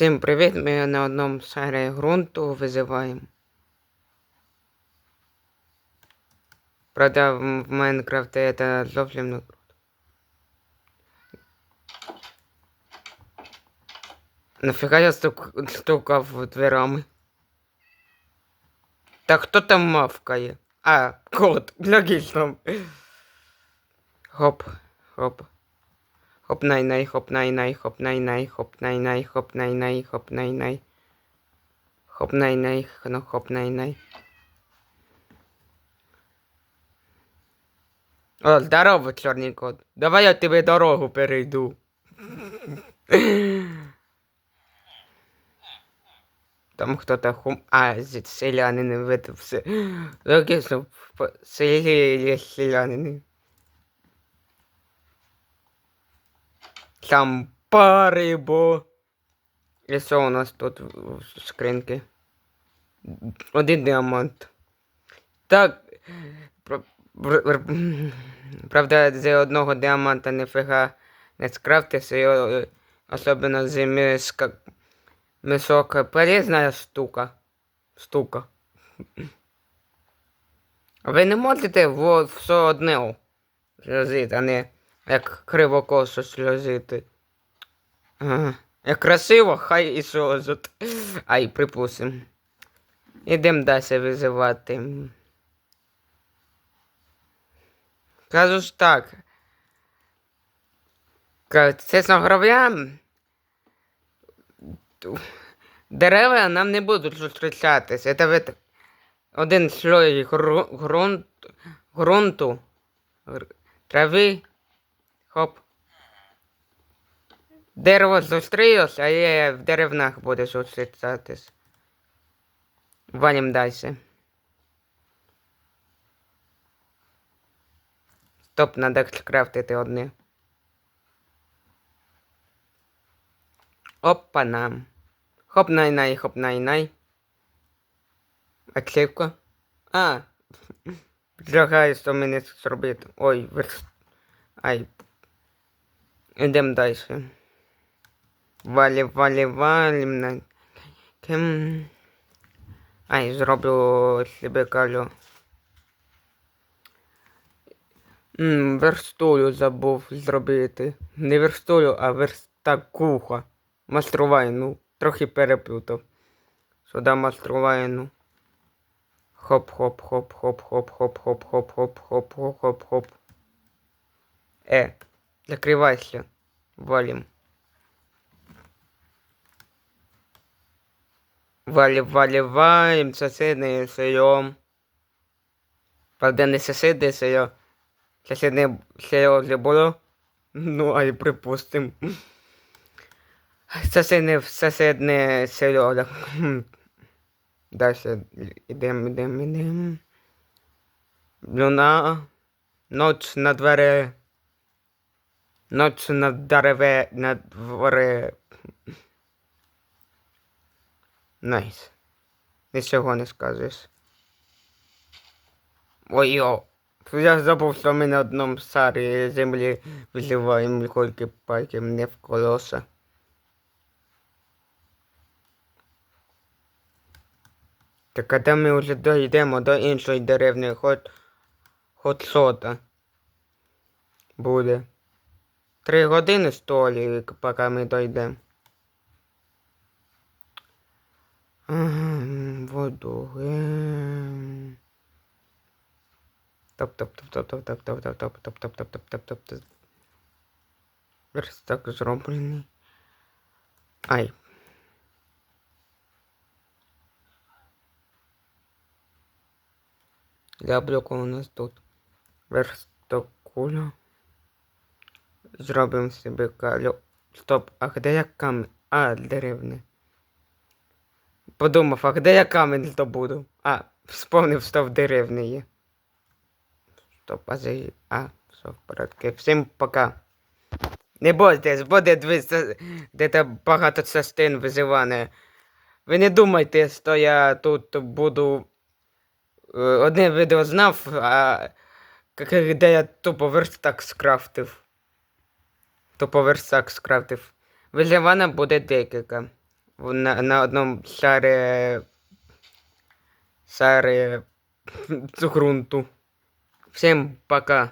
Всім привіт! Ми на одному серії ґрунту визиваємо. Правда, в Майнкрафте це зовсім не круто. Нафіга я стук... стукав дверами? Та хто там мавкає? А, кот, логічно. Хоп, хоп. Хоп най най, хоп най най, хоп най най, хоп най най, хоп най най, хоп най най. Хоп най най, ну хоп най най. О, здорово, чорний кот. Давай я тебе дорогу перейду. Там хто-то хум... А, з- селянини видався. Логічно, в селі Там парибо. І що у нас тут в скринки? Один діамант. Так. Правда, з одного діаманта ніфіга не скрафтиться, і особливо з миска... мисок полезна штука. Штука. Ви не можете все одне сльозити, а не як кривокосо сльозити. Ага. Як красиво, хай і сльозить. Ай, припустим. Ідем далі визивати. Кажу ж так. Чесно говоря, дерева нам не будуть зустрічатися. Це вит- один слой гру- ґрунт, ґрунту, гр- трави, хоп. Дерево зустрілось, а я в деревнах буду зустрічатись. Валім далі. Стоп, надо скрафтити одне. Опа нам. Хоп най най, хоп най най. Ачивка. А. Предлагаю, що мені зробити. Ой, верс. Ай. Ідем далі. Валі, валі, валім. Кем. Ай, зроблю себе калю. Ммм, верстулю забув зробити. Не верстулю, а верстакуха. Маструвайну. Трохи переплутав. Сюди маструвайну. Хоп-хоп-хоп-хоп-хоп-хоп-хоп-хоп-хоп-хоп-хоп. Е, закривайся. Валим. Валим, валим, валим, сусідне село. Правда, не сусідне село. Сусідне село вже було. Ну, а й припустим. Сусідне, сусідне да. Дальше ідем, ідем, ідем. Луна. Ноч на дворе. Ноч на дереве, на дворе. Найс. Нічого не скажеш. Ой, йо. Я забув, що ми на одному сарі землі визиваємо кольки пальки мне в колеса. Так коли ми вже дійдемо до іншої деревні, хоч хоч сота буде. Три години столі, поки ми дійдемо. Воду. ем. Топ топ топ топ топ топ топ топ топ топ топ топ топ топ топ топ Верстак зроблений. Ай. Яблуко у нас тут. Верстакуля. Зробимо собі калю. Стоп, а де я камінь? А, деревне. Подумав, а де я камінь здобуду? А, вспомнив, що в деревні є. Стоп, а за... А, все в порядку. Всім пока. Не бойтесь, буде де багато частин визиване. Ви не думайте, що я тут буду е, одне відео знав, а де я тупо верстак скрафтив. Тупо верстак скрафтив. Визивана буде декілька. на, на одному шаре. Шаре ґрунту. Всім пока.